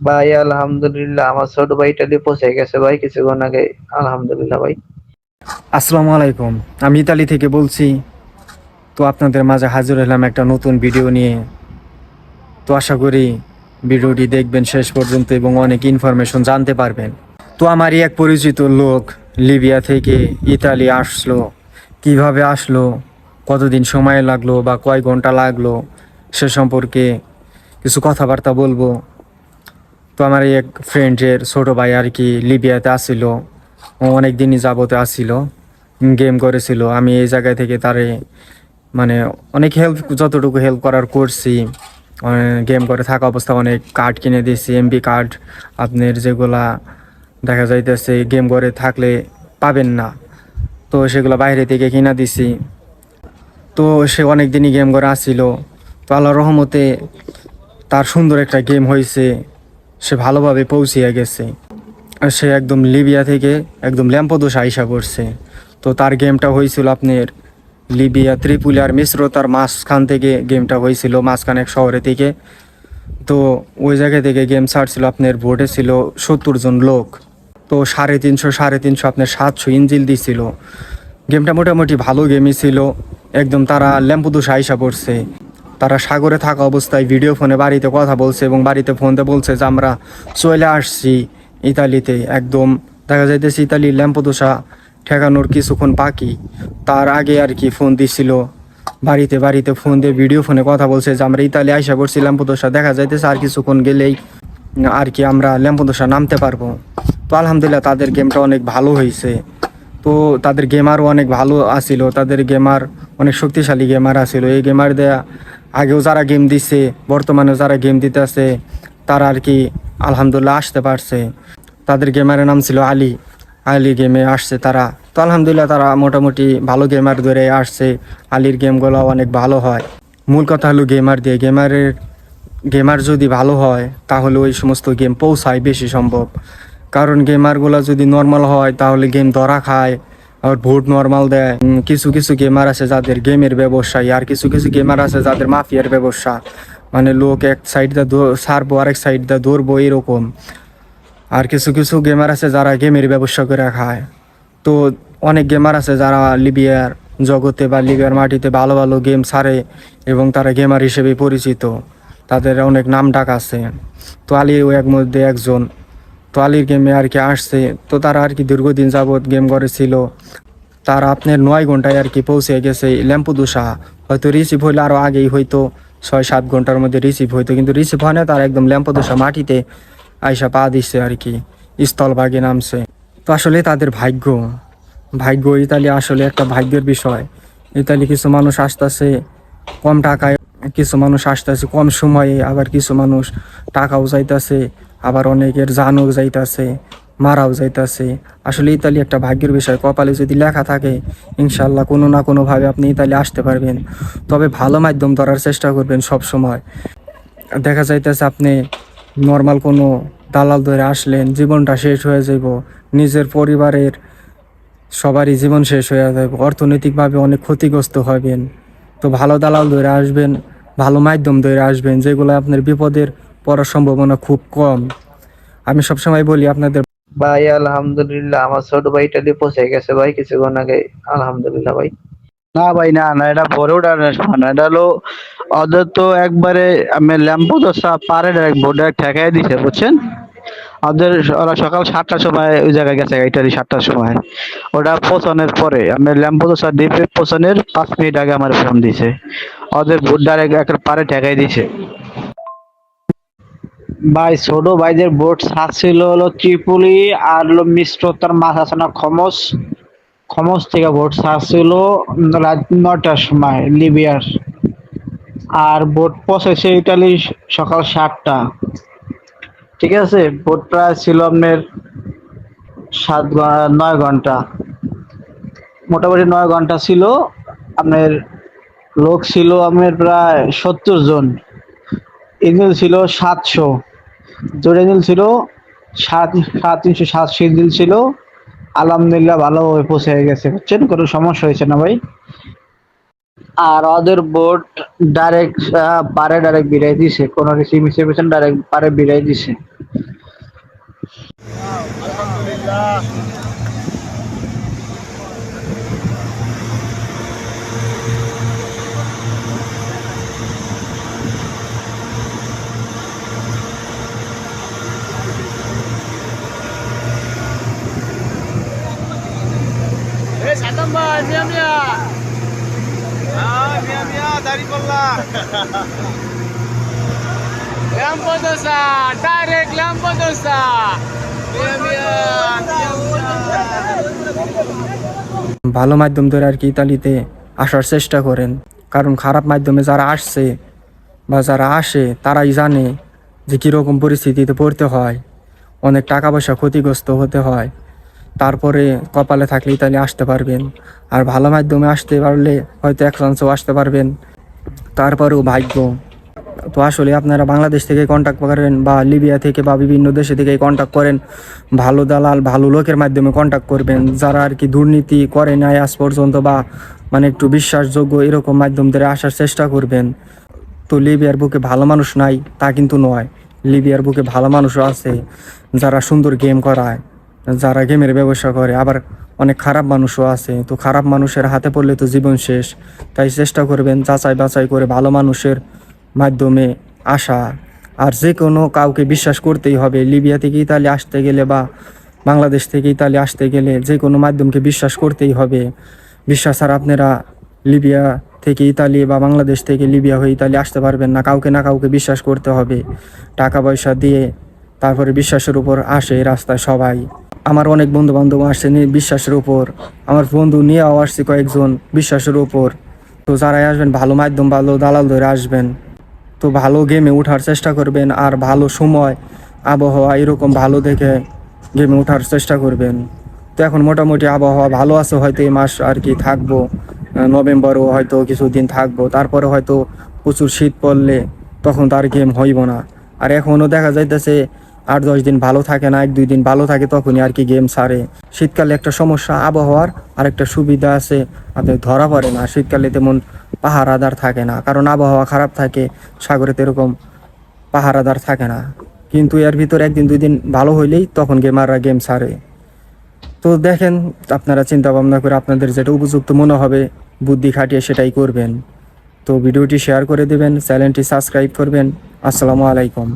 ভাই, আলহামদুলিল্লাহ, আমার ছোট ভাই ইটালি পৌঁছে গেছে ভাই, কিছুক্ষণ আগে। আলহামদুলিল্লাহ ভাই। আসসালামু আলাইকুম। আমি ইতালি থেকে বলছি, তো আপনাদের মাঝে হাজির হলাম একটা নতুন ভিডিও নিয়ে। তো আশা করি ভিডিওটি দেখবেন শেষ পর্যন্ত এবং অনেক ইনফরমেশন জানতে পারবেন। তো আমারই এক পরিচিত লোক লিবিয়া থেকে ইতালি আসলো। কীভাবে আসলো? কতদিন সময় লাগল বা কয় ঘণ্টা লাগল? সে সম্পর্কে কিছু কথাবার্তা বলব। তো আমার এক ফ্রেন্ডের ছোট ভাই আর কি লিবিয়াতে আসছিল ও অনেক দিনই যাবতে আসছিল গেম করেছিল। আমি এই জায়গা থেকে তারে মানে অনেক হেল্প যতটুকু হেল্প করার করছি। গেম করে থাকা অবস্থা অনেক কার্ড কিনে দিয়েছি এমবি কার্ড আপনার যেগুলা দেখা যাইতেছে গেম করে থাকলে পাবেন না। তো সেগুলো বাইরে থেকে কিনা দিছি। তো সে অনেক দিনই গেম করে আসছিল তো আল্লাহ রহমতে তার সুন্দর একটা গেম হয়েছে সে ভালোভাবে পৌঁছিয়ে গেছে। আর সে একদম লিবিয়া থেকে একদম ল্যাম্পদোষ আইসা করছে তো তার গেমটা হয়েছিল আপনার লিবিয়া ত্রিপুলিয়ার মিশ্রতার মাঝখান থেকে গেমটা হয়েছিল, মাঝখান এক শহরে থেকে। তো ওই জায়গা থেকে গেম ছাড়ছিল আপনার ভোটে ছিল সত্তর জন লোক। তো সাড়ে তিনশো সাড়ে তিনশো আপনার সাতশো ইঞ্জিল দিছিল। গেমটা মোটামুটি ভালো গেমই ছিল। একদম তারা ল্যাম্পুদোষ আইসা পড়ছে। তারা সাগরে থাকা অবস্থায় ভিডিও ফোনে বাড়িতে কথা বলছে এবং বাড়িতে ফোনতে বলছে যে, আমরা চলে আসছি ইতালিতে। একদম দেখা যাইতেছে ইতালির ল্যাম্পদোষা ঠেকানোর কিছুক্ষণ বাকি। তার আগে আর কি ফোন দিছিল। বাড়িতে বাড়িতে ফোন দিয়ে ভিডিও ফোনে কথা বলছে যে, আমরা ইতালি আইসা করছি ল্যাম্পদোষা দেখা যাইতেছে আর কিছুক্ষণ গেলেই আর কি আমরা ল্যাম্পদোষা নামতে পারব। তো আলহামদুলিল্লাহ তাদের গেমটা অনেক ভালো হয়েছে তো তাদের গেমারও অনেক ভালো আসিল তাদের গেমার অনেক শক্তিশালী গেমার আসিল এই গেমার দেয়া আগেও যারা গেম দিছে, বর্তমানেও যারা গেম দিতে আছে তারা আর কি আলহামদুলিল্লাহ আসতে পারছে। তাদের গেমারের নাম ছিল আলী। আলী গেমে আসছে তারা। তো আলহামদুলিল্লাহ তারা মোটামুটি ভালো গেমার ধরে আসছে। আলীর গেমগুলো অনেক ভালো হয়। মূল কথা হলো গেমার দিয়ে। গেমারের গেমার যদি ভালো হয়, তাহলে ওই সমস্ত গেম পৌঁছায় বেশি সম্ভব। কারণ গেমারগুলো যদি নর্মাল হয়, তাহলে গেম ধরা খায়। আর ভোট নর্মাল দেয়। কিছু কিছু গেমার আছে যাদের গেমের ব্যবসায়ী আর কিছু কিছু গেমার আছে যাদের মাফিয়ার ব্যবসা। মানে লোক এক সাইড দিয়ে সারবো আরেক সাইড দিয়ে ধরবো এরকম আর কিছু কিছু গেমার আছে যারা গেমের ব্যবসা করে খায়। তো অনেক গেমার আছে যারা লিবিয়ার জগতে বা লিবিয়ার মাটিতে ভালো ভালো গেম ছাড়ে এবং তারা গেমার হিসেবে পরিচিত। তাদের অনেক নাম ডাক আছে। তো আলীও এক মধ্যে একজন। তো আলীর গেমে আর কি আসছে। তো তারা আর কি দীর্ঘদিন যাবৎ গেম করেছিল। তারা আপনার নয় ঘন্টায় আর কি পৌঁছে গেছে ল্যাম্পুদুসা হয়তো রিসিভ হইলে আরও আগেই হয়তো ছয়, সাত ঘণ্টার মধ্যে রিসিভ হইতো। কিন্তু রিসিভ হয় না, তার একদম ল্যাম্পুদুসা মাটিতে আইসা পা দিচ্ছে আর কি স্থলভাগে নামছে। তো আসলে তাদের ভাগ্য ভাগ্য ইতালি আসলে একটা ভাগ্যের বিষয়। ইতালি কিছু মানুষ আসতেছে কম টাকায়, কিছু মানুষ আসতেছে কম সময়ে, আবার কিছু মানুষ টাকাও যাইতাছে আবার অনেকের জানও যাইতাছে, মারাও যাইতাছে। আসলে ইতালি একটা ভাগ্যের বিষয়। কপালে যদি লেখা থাকে ইনশাল্লাহ কোনো না কোনোভাবে আপনি ইতালি আসতে পারবেন। তবে ভালো মাধ্যম ধরার চেষ্টা করবেন সব সময় দেখা যাইতেছে আপনি নর্মাল কোনো দালাল ধরে আসলেন, জীবনটা শেষ হয়ে যাইব। নিজের পরিবারের সবারই জীবন শেষ হয়ে যাবে অর্থনৈতিকভাবে অনেক ক্ষতিগ্রস্ত হবেন। তো ভালো দালাল ধরে আসবেন, ভালো মাধ্যম ধরে আসবেন, যেগুলো আপনার বিপদের পড়ার সম্ভাবনা খুব কম। আমি সবসময় বলি আপনাদের ভাই আলহামদুলিল্লাহ আমার ছোট ভাই ইটালি পৌঁছে গেছে ভাই কিছুক্ষণ আগে। আলহামদুলিল্লাহ ভাই। না ভাই না না এটা ভরে সময় না এটা হলো ওদের তো একবারে আমি ল্যাম্পো দশা পারে ডাইরেক্ট ঠেকাই দিছে বুঝছেন? ওদের ওরা সকাল সাতটার সময় ওই জায়গায় গেছে ইটালি সাতটার সময়। ওটা পৌঁছানোর পরে আমি ল্যাম্পো দশা ডিপে পৌঁছানোর পাঁচ মিনিট আগে আমার ফোন দিছে। ওদের ভোট ডাইরেক্ট একটা পারে ঠেকাই দিছে। ভাই, ছোট ভাইদের ভোট ছাড়ছিল হলো ত্রিপুলি আর হলো মিশ্রতার মাছ আছে না খমস। খমস থেকে ভোট ছাড়ছিল রাত নটার সময় লিবিয়ার। আর ভোট পৌঁছেছে ইটালি সকাল সাতটা। ঠিক আছে? ভোট প্রায় ছিল আপনার সাত নয় ঘণ্টা। মোটামুটি নয় ঘণ্টা ছিল। আপনার লোক ছিল আপনার প্রায় সত্তর জন। ইঞ্জিল ছিল সাতশো। জোরে নীল ছিল, সাত সাত তিনশো সাত সিজিল ছিল। আলহামদুলিল্লাহ ভালোভাবে পৌঁছে গেছে, বুঝছেন? কোনো সমস্যা হয়েছে না ভাই? আর ওদের বোর্ড ডাইরেক্ট পারে ডাইরেক্ট বিড়াই দিছে। কোনো কিছু মিশে পেছেন ডাইরেক্ট পারে বিড়াই দিছে। আলহামদুলিল্লাহ। এই সাতাম ভাই মিয়া মিয়া। মিয়া মিয়া দাড়ি পাল্লা ল্যাম্পো দোসা ডাইরেক্ট ল্যাম্পো দোসা মিয়া মিয়া ভালো মাধ্যম ধরে আর কি ইতালিতে আসার চেষ্টা করেন। কারণ খারাপ মাধ্যমে যারা আসছে বা যারা আসে তারাই জানে যে কীরকম পরিস্থিতিতে পড়তে হয়। অনেক টাকা পয়সা ক্ষতিগ্রস্ত হতে হয়। তারপরে কপালে থাকলে ইতালি আসতে পারবেন। আর ভালো মাধ্যমে আসতে পারলে হয়তো এক চান্সও আসতে পারবেন। তারপরেও ভাগ্য। তো আসলে আপনারা বাংলাদেশ থেকে কন্ট্যাক্ট করেন বা লিবিয়া থেকে বা বিভিন্ন দেশে থেকে কন্ট্যাক্ট করেন, ভালো দালাল, ভালো লোকের মাধ্যমে কন্ট্যাক্ট করবেন। যারা আর কি দুর্নীতি করে নাই আজ পর্যন্ত বা মানে একটু বিশ্বাসযোগ্য এরকম মাধ্যম ধরে আসার চেষ্টা করবেন। তো লিবিয়ার বুকে ভালো মানুষ নাই, তা কিন্তু নয়। লিবিয়ার বুকে ভালো মানুষও আছে, যারা সুন্দর গেম করায়। যারা গেমের ব্যবসা করে, আবার অনেক খারাপ মানুষও আছে। তো খারাপ মানুষের হাতে পড়লে তো জীবন শেষ। তাই চেষ্টা করবেন যাচাই বাছাই করে ভালো মানুষের মাধ্যমে আসা। আর যে কোনো কাউকে বিশ্বাস করতেই হবে। লিবিয়া থেকে ইতালি আসতে গেলে বা বাংলাদেশ থেকে ইতালি আসতে গেলে যে কোনো মাধ্যমকে বিশ্বাস করতেই হবে। বিশ্বাস আর আপনারা লিবিয়া থেকে ইতালি বা বাংলাদেশ থেকে লিবিয়া হয়ে ইতালি আসতে পারবেন না। কাউকে না কাউকে বিশ্বাস করতে হবে। টাকা পয়সা দিয়ে তারপরে বিশ্বাসের উপর আসে রাস্তায় সবাই। আমার অনেক বন্ধু বান্ধব আসছে বিশ্বাসের উপর। আমার বন্ধু নিয়েও আসছে কয়েকজন বিশ্বাসের উপর। তো যারাই আসবেন, ভালো মাধ্যম, ভালো দালাল ধরে আসবেন। তো ভালো গেমে ওঠার চেষ্টা করবেন আর ভালো সময়, আবহাওয়া এরকম ভালো দেখে গেমে ওঠার চেষ্টা করবেন। তো এখন মোটামুটি আবহাওয়া ভালো আছে হয়তো এই মাস আর কি থাকব। নভেম্বরও হয়তো কিছুদিন থাকব। তারপরে হয়তো প্রচুর শীত পড়লে তখন তার গেম হইব না। আর এখনও দেখা যাইতেছে আট দশ দিন ভালো থাকে না, এক দুই দিন ভালো থাকে তখনই আর কি গেম সারে শীতকালে একটা সমস্যা, আবহাওয়ার আর একটা সুবিধা আছে, আপনি ধরা পড়ে না। শীতকালে তেমন পাহারাদার থাকে না, কারণ আবহাওয়া খারাপ থাকে, সাগরে এরকম পাহারাদার থাকে না। কিন্তু এর ভিতরে একদিন, দুই দিন ভালো হইলেই তখন গেমাররা গেম সারে তো দেখেন, আপনারা চিন্তা ভাবনা করে আপনাদের যেটা উপযুক্ত মনে হবে, বুদ্ধি খাটিয়ে সেটাই করবেন। তো ভিডিওটি শেয়ার করে দেবেন, চ্যানেলটি সাবস্ক্রাইব করবেন। আসসালামু আলাইকুম।